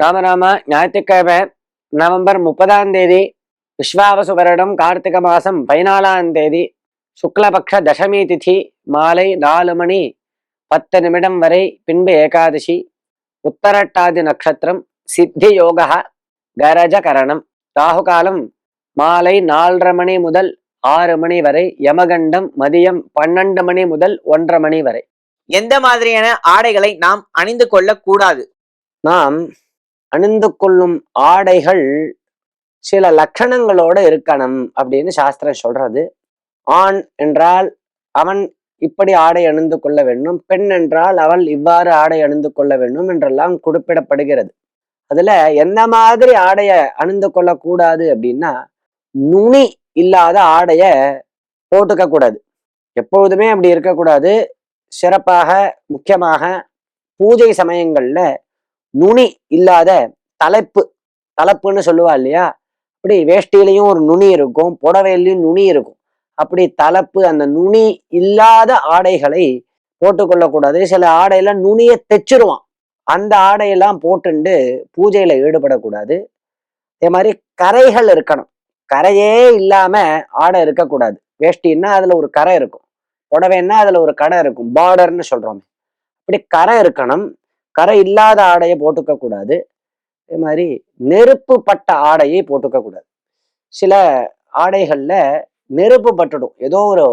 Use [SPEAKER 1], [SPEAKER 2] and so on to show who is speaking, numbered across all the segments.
[SPEAKER 1] ராமராம ஞாயிற்றுக்கிழமை நவம்பர் முப்பதாம் தேதி விஸ்வாவசு வருடம் கார்த்திக மாசம் பதினாலாம் தேதி சுக்லபக்ஷ தசமி திதி மாலை நாலு மணி பத்து நிமிடம் வரை பின்பு ஏகாதசி உத்தரட்டாதி நட்சத்திரம் சித்தி யோக கரஜ கரணம் ராகு காலம் மாலை நாலரை மணி முதல் ஆறு மணி வரை யமகண்டம் மதியம் பன்னெண்டு மணி முதல் ஒன்றரை மணி வரை.
[SPEAKER 2] எந்த மாதிரியான ஆடைகளை நாம் அணிந்து கொள்ள கூடாது
[SPEAKER 1] நாம் அணிந்து கொள்ளும் ஆடைகள் சில லட்சணங்களோட இருக்கணும் அப்படின்னு சாஸ்திரம் சொல்றது. ஆண் என்றால் அவன் இப்படி ஆடை அணிந்து கொள்ள வேண்டும் பெண் என்றால் அவள் இவ்வாறு ஆடை அணிந்து கொள்ள வேண்டும் என்றெல்லாம் குறிப்பிடப்படுகிறது. அதுல எந்த மாதிரி ஆடைய அணிந்து கொள்ளக்கூடாது அப்படின்னா நுனி இல்லாத ஆடைய போட்டுக்க கூடாது எப்பொழுதுமே அப்படி இருக்கக்கூடாது. சிறப்பாக முக்கியமாக பூஜை சமயங்கள்ல நுனி இல்லாத தலைப்பு தலைப்புன்னு சொல்லுவா இல்லையா? அப்படி வேஷ்டியிலையும் ஒரு நுனி இருக்கும் புடவையிலையும் நுனி இருக்கும். அப்படி தலைப்பு அந்த நுனி இல்லாத ஆடைகளை போட்டுக்கொள்ளக்கூடாது. சில ஆடையில நுனியை தைச்சிருவான். அந்த ஆடையெல்லாம் போட்டுண்டு பூஜையில ஈடுபடக்கூடாது. அதே மாதிரி கரைகள் இருக்கணும். கரையே இல்லாம ஆடை இருக்கக்கூடாது. வேஷ்டின்னா அதுல ஒரு கரை இருக்கும். புடவைன்னா அதுல ஒரு கடை இருக்கும். பார்டர்னு சொல்றோமே. அப்படி கரை இருக்கணும். கரை இல்லாத ஆடையை போட்டுக்க கூடாது. அதே மாதிரி நெருப்பு பட்ட ஆடையை போட்டுக்க கூடாது. சில ஆடைகள்ல நெருப்பு பட்டுடும். ஏதோ ஒரு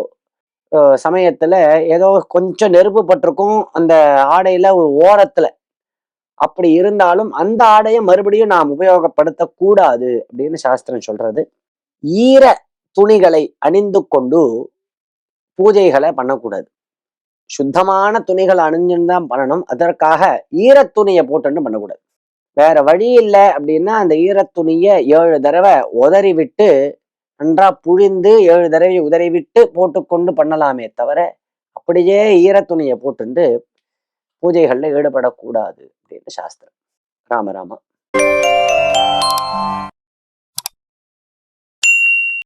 [SPEAKER 1] சமயத்துல ஏதோ கொஞ்சம் நெருப்பு பட்டிருக்கும். அந்த ஆடையில ஒரு ஓரத்துல. அப்படி இருந்தாலும் அந்த ஆடையை மறுபடியும் நாம் உபயோகப்படுத்த கூடாது அப்படின்னு சாஸ்திரம் சொல்றது. ஈர துணிகளை அணிந்து கொண்டு பூஜைகளை பண்ணக்கூடாது. சுத்தமான துணிகள் அணிஞ்சுன்னு தான் பண்ணணும். அதற்காக ஈரத் துணியை போட்டுன்னு பண்ணக்கூடாது. வேற வழி இல்லை அப்படின்னா அந்த ஈரத் துணியை ஏழு தடவை உதறி விட்டு நன்றா புழிந்து ஏழு தடவை உதறி விட்டு போட்டுக்கொண்டு பண்ணலாமே தவிர அப்படியே ஈரத் துணியை போட்டுண்டு பூஜைகள்ல ஈடுபடக்கூடாது அப்படின்னு சாஸ்திரம். ராமராமா